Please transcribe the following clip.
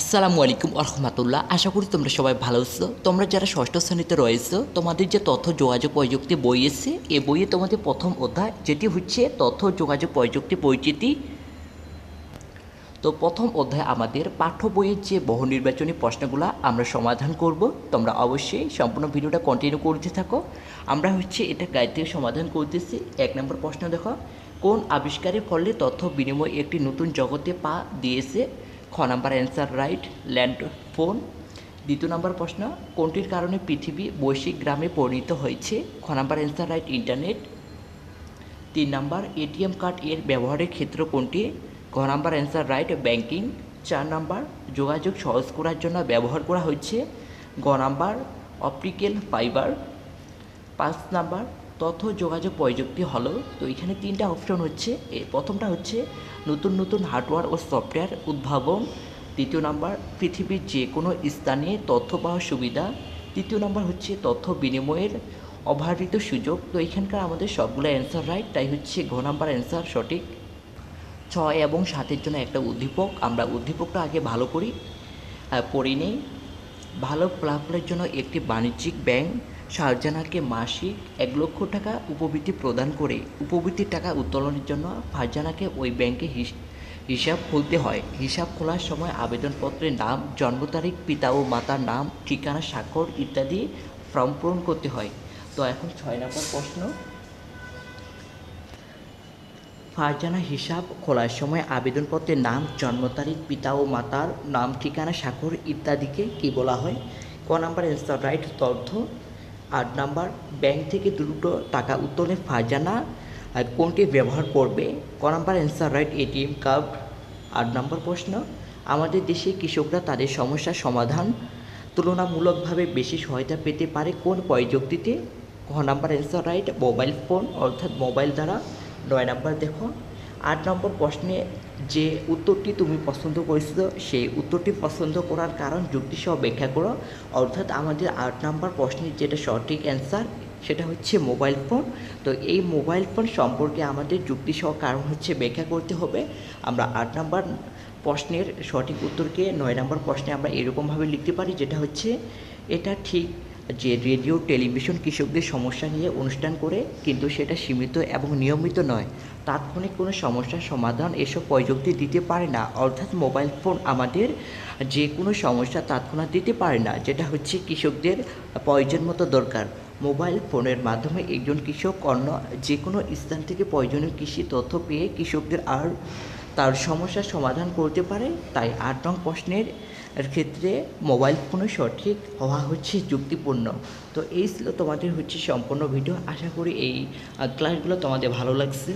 আসসালামু আলাইকুম রহমতুল্লাহ। আশা করি তোমরা সবাই ভালো আছো। তোমরা যারা ষষ্ঠ শ্রেণীতে রয়েছো, তোমাদের যে তথ্য, যোগাযোগ, প্রযুক্তি বই এসে এ বইয়ে তোমাদের প্রথম অধ্যায়, যেটি হচ্ছে তথ্য, যোগাযোগ, প্রযুক্তি, পরিচিতি। তো প্রথম অধ্যায় আমাদের পাঠ্য বইয়ের যে বহু নির্বাচনী প্রশ্নগুলো, আমরা সমাধান করব। তোমরা অবশ্যই সম্পূর্ণ ভিডিওটা কন্টিনিউ করতে থাকো। আমরা হচ্ছে এটা গাইড থেকে সমাধান করতেছি। এক নম্বর প্রশ্ন দেখো, কোন আবিষ্কারের ফলে তথ্য বিনিময় একটি নতুন জগতে পা দিয়েছে? খ number answer right land phone দ্বিতীয় নম্বর প্রশ্ন, কোনটির কারণে পৃথিবী বৈশ্বিক গ্রামে পরিণত হয়েছে? খ নাম্বার অ্যান্সার রাইট ইন্টারনেট তিন নাম্বার, এটিএম কার্ড এর ব্যবহারের ক্ষেত্র কোনটি? গ নাম্বার অ্যান্সার রাইট ব্যাংকিং চার নাম্বার, যোগাযোগ সহজ করার জন্য ব্যবহার করা হচ্ছে গ নাম্বার অপটিক্যাল ফাইবার পাঁচ নাম্বার তথ্য, যোগাযোগ, প্রযুক্তি হলো। তো এখানে তিনটা অপশন হচ্ছে। প্রথমটা হচ্ছে নতুন নতুন হার্ডওয়্যার ও সফটওয়্যার উদ্ভাবন। দ্বিতীয় নাম্বার পৃথিবীর যে কোনো স্থানে তথ্য পাওয়ার সুবিধা। তৃতীয় নাম্বার হচ্ছে তথ্য বিনিময়ের অবারিত সুযোগ। তো এখানকার আমাদের সবগুলো অ্যান্সার রাইট তাই হচ্ছে ঘ নাম্বার অ্যান্সার সঠিক। ছয় এবং সাতের জন্য একটা উদ্দীপক। আমরা উদ্দীপকটা আগে ভালো করি পড়ে নেই। ভালো ফলাফলের জন্য একটি বাণিজ্যিক ব্যাংক শাহজাহানকে মাসিক এক লক্ষ টাকা উপবৃত্তি প্রদান করে উপবৃত্তির টাকা উত্তোলনের জন্য ফারজানাকে ওই ব্যাংকে হিস- হিসাব খুলতে হয়। হিসাব খোলার সময় আবেদনপত্রের নাম, জন্ম তারিখ, পিতা ও মাতার নাম, ঠিকানা, স্বাক্ষর ইত্যাদি ফর্ম পূরণ করতে হয়। তো এখন ছয় নম্বর প্রশ্ন। ফারজানা হিসাব খোলার সময় আবেদনপত্রের নাম, জন্ম তারিখ, পিতা ও মাতার নাম, ঠিকানা, স্বাক্ষর ইত্যাদিকে কি বলা হয়? ক নাম্বার অ্যান্সার, রাইট তথ্য। আট নাম্বার, ব্যাংক থেকে দ্রুত টাকা উত্তোলনে ফারজানা আর কোনটি ব্যবহার করবে? ক number, answer right ATM card. আট নম্বর প্রশ্ন, আমাদের দেশে কৃষকরা তাদের সমস্যার সমাধান তুলনামূলকভাবে বেশি সহায়তা পেতে পারে কোন প্রযুক্তিতে? ক number, answer right, mobile phone, অর্থাৎ মোবাইল দ্বারা। নয় নাম্বার দেখো আট নম্বর প্রশ্নে যে উত্তরটি তুমি পছন্দ করেছিল সেই উত্তরটি পছন্দ করার কারণ যুক্তিসহ ব্যাখ্যা করো। অর্থাৎ আমাদের আট নম্বর প্রশ্নের যেটা সঠিক অ্যান্সার সেটা হচ্ছে মোবাইল ফোন তো এই মোবাইল ফোন সম্পর্কে আমাদের যুক্তিসহ কারণ হচ্ছে ব্যাখ্যা করতে হবে। আমরা আট নম্বর প্রশ্নের সঠিক উত্তরকে নয় নম্বর প্রশ্নে আমরা এরকমভাবে লিখতে পারি, যেটা হচ্ছে এটা ঠিক যে রেডিও, টেলিভিশন কৃষকদের সমস্যা নিয়ে অনুষ্ঠান করে, কিন্তু সেটা সীমিত এবং নিয়মিত নয়। তাৎক্ষণিক কোনো সমস্যার সমাধান এসব প্রযুক্তি দিতে পারে না। অর্থাৎ মোবাইল ফোন আমাদের যে কোনো সমস্যা তৎক্ষণাৎ দিতে পারে না, যেটা হচ্ছে কৃষকদের প্রয়োজন মতো দরকার। মোবাইল ফোনের মাধ্যমে একজন কৃষক অন্য যে কোনো স্থান থেকে প্রয়োজনীয় কৃষি তথ্য পেয়ে কৃষকদের আর তার সমস্যার সমাধান করতে পারে, তাই আট নং প্রশ্নের ক্ষেত্রে মোবাইল ফোনের সঠিক হওয়া হচ্ছে যুক্তিপূর্ণ। তো এই ছিল তোমাদের হচ্ছে সম্পূর্ণ ভিডিও। আশা করি এই ক্লাসগুলো তোমাদের ভালো লাগছে।